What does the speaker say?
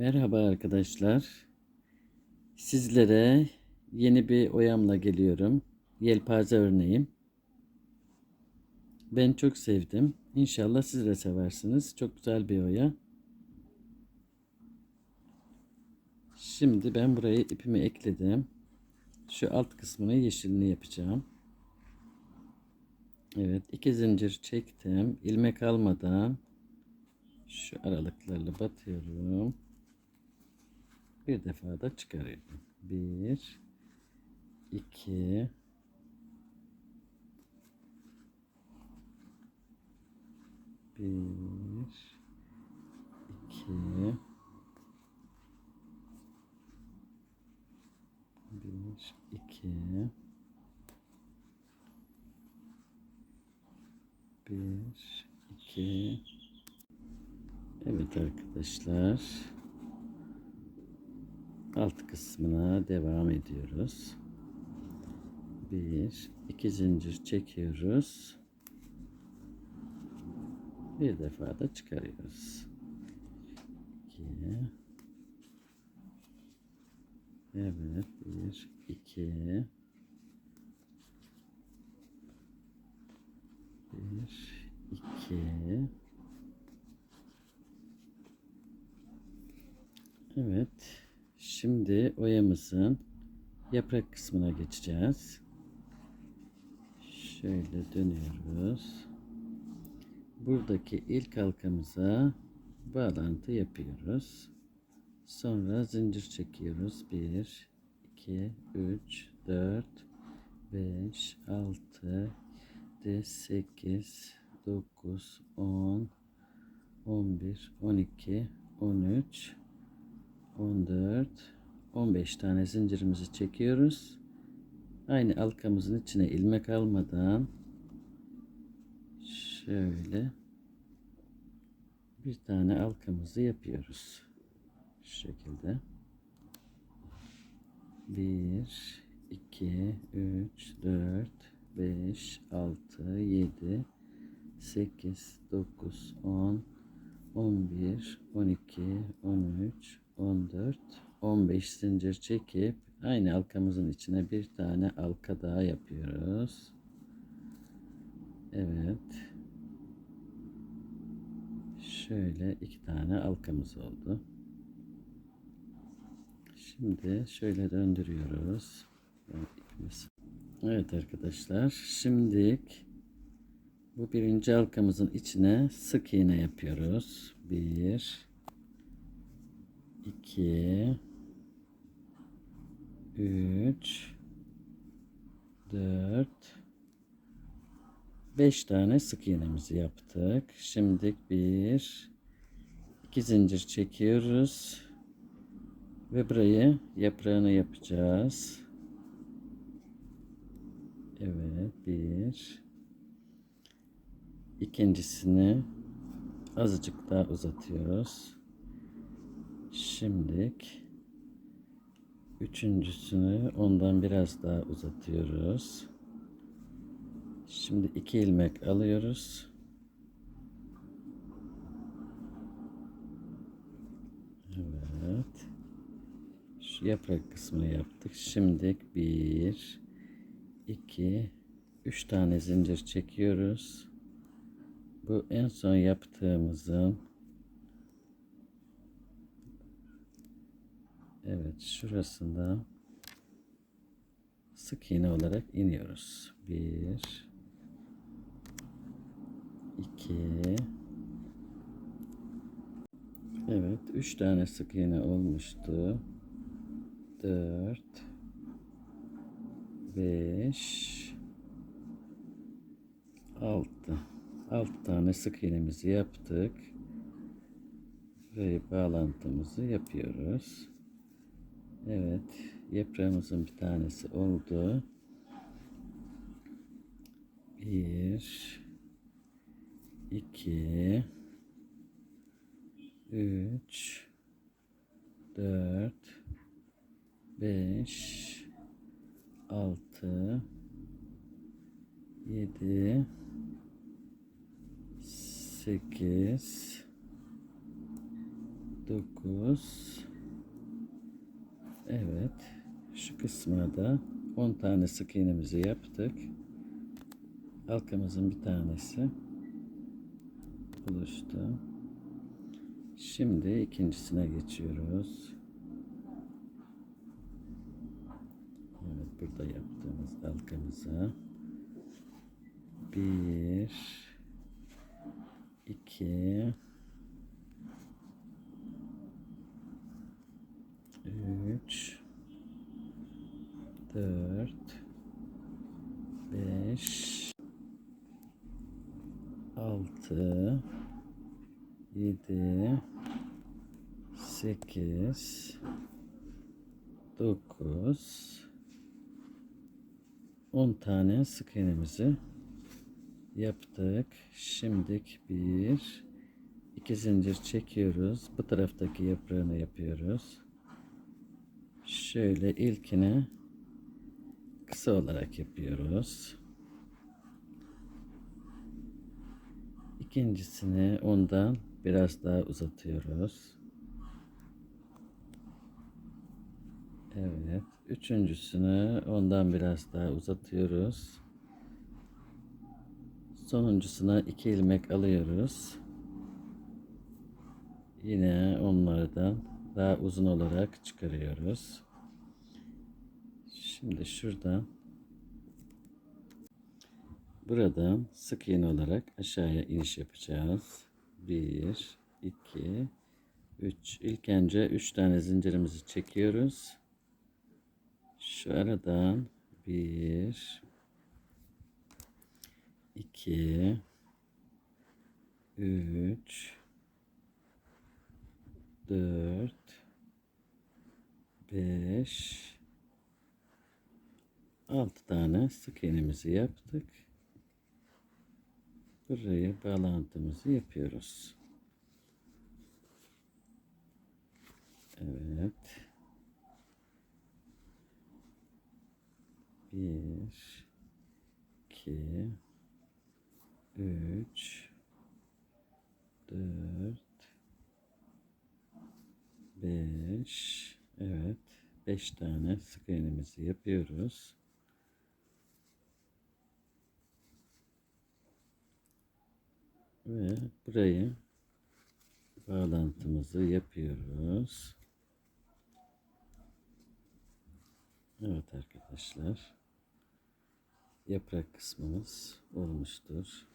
Merhaba arkadaşlar. Sizlere yeni bir oyamla geliyorum. Yelpaze örneğim. Ben çok sevdim. İnşallah siz de seversiniz. Çok güzel bir oya. Şimdi ben buraya ipimi ekledim. Şu alt kısmını yeşilini yapacağım. Evet, iki zincir çektim. ilmek almadan şu aralıklarla batıyorum. Bir defa da çıkarıyorum. Bir, iki, bir, iki, bir, iki, bir, iki. Evet arkadaşlar alt kısmına devam ediyoruz. Bir, iki zincir çekiyoruz. Bir defa da çıkarıyoruz. İki. Evet, bir, iki. Bir, iki. Evet. Şimdi oyamızın yaprak kısmına geçeceğiz. Şöyle dönüyoruz. Buradaki ilk halkamıza bağlantı yapıyoruz. Sonra zincir çekiyoruz. 1 2 3 4 5 6 7 8 9 10 11 12 13 14 15 tane zincirimizi çekiyoruz. Aynı halkamızın içine ilmek almadan şöyle bir tane halkamızı yapıyoruz. Şu şekilde. 1 2 3 4 5 6 7 8 9 10 11 12 13 14 15 zincir çekip aynı halkamızın içine bir tane halka daha yapıyoruz. Evet. Şöyle iki tane halkamız oldu. Şimdi şöyle döndürüyoruz. Evet arkadaşlar. Şimdi bu birinci halkamızın içine sık iğne yapıyoruz. Bir, 2 3 4 5 tane sık iğnemizi yaptık. Şimdi bir iki zincir çekiyoruz ve burayı yaprağını yapacağız. Evet bir ikincisini azıcık daha uzatıyoruz. Şimdilik üçüncüsünü ondan biraz daha uzatıyoruz. Şimdi iki ilmek alıyoruz. Evet. Şu yaprak kısmını yaptık. Şimdi bir, iki, üç tane zincir çekiyoruz. Bu en son yaptığımızın Evet şurasında sık iğne olarak iniyoruz. Bir, iki, evet üç tane sık iğne olmuştu. Dört, beş, altı. Altı tane sık iğnemizi yaptık. Ve bağlantımızı yapıyoruz. Evet. Yaprağımızın bir tanesi oldu. Bir, iki, üç, dört, beş, altı, yedi, sekiz, 9 Evet. Şu kısmına da 10 tane sık iğnemizi yaptık. Halkamızın bir tanesi oluştu. Şimdi ikincisine geçiyoruz. Evet burada yaptığımız halkamıza bir iki üç. Dört. Beş. Altı. Yedi. Sekiz. Dokuz. On tane sık iğnemizi yaptık. Şimdilik bir. İki zincir çekiyoruz. Bu taraftaki yaprağını yapıyoruz. Şöyle ilkini kısa olarak yapıyoruz. İkincisini ondan biraz daha uzatıyoruz. Evet. Üçüncüsünü ondan biraz daha uzatıyoruz. Sonuncusuna iki ilmek alıyoruz. Yine onlardan daha uzun olarak çıkarıyoruz. Şimdi şuradan buradan sık iğne olarak aşağıya iniş yapacağız. 1 2 3 İlk önce 3 tane zincirimizi çekiyoruz. Şu aradan 1 2 3 4 5 6 tane sık iğnemizi yaptık. Buraya bağlantımızı yapıyoruz. Evet. Bir, iki, üç, dört, beş. Evet. Beş tane sık iğnemizi yapıyoruz. Ve burayı bağlantımızı yapıyoruz. Evet arkadaşlar. Yaprak kısmımız olmuştur.